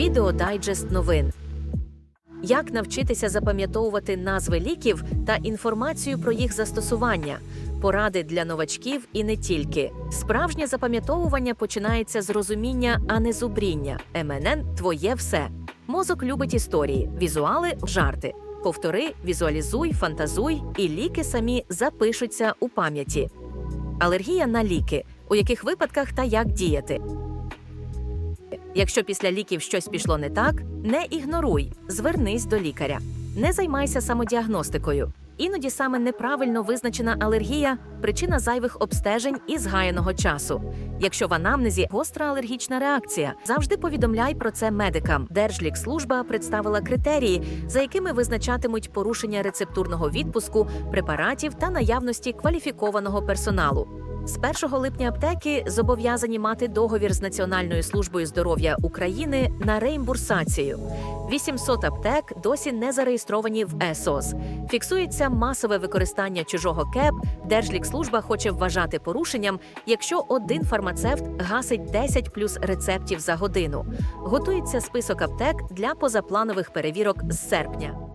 Відео дайджест новин. Як навчитися запам'ятовувати назви ліків та інформацію про їх застосування, поради для новачків і не тільки. Справжнє запам'ятовування починається з розуміння, а не зубріння. МНН – твоє все. Мозок любить історії, візуали, жарти. Повтори, візуалізуй, фантазуй, і ліки самі запишуться у пам'яті. Алергія на ліки. У яких випадках та як діяти? Якщо після ліків щось пішло не так, не ігноруй, звернись до лікаря. Не займайся самодіагностикою. Іноді саме неправильно визначена алергія причина зайвих обстежень і згаяного часу. Якщо в анамнезі гостра алергічна реакція, завжди повідомляй про це медикам. Держлікслужба представила критерії, за якими визначатимуть порушення рецептурного відпуску, препаратів та наявності кваліфікованого персоналу. З 1 липня аптеки зобов'язані мати договір з Національною службою здоров'я України на реімбурсацію. 800 аптек досі не зареєстровані в ЕСОС. Фіксується масове використання чужого КЕП. Держлікслужба хоче вважати порушенням, якщо один фармацевт гасить 10 плюс рецептів за годину. Готується список аптек для позапланових перевірок з серпня.